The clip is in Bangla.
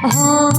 Hare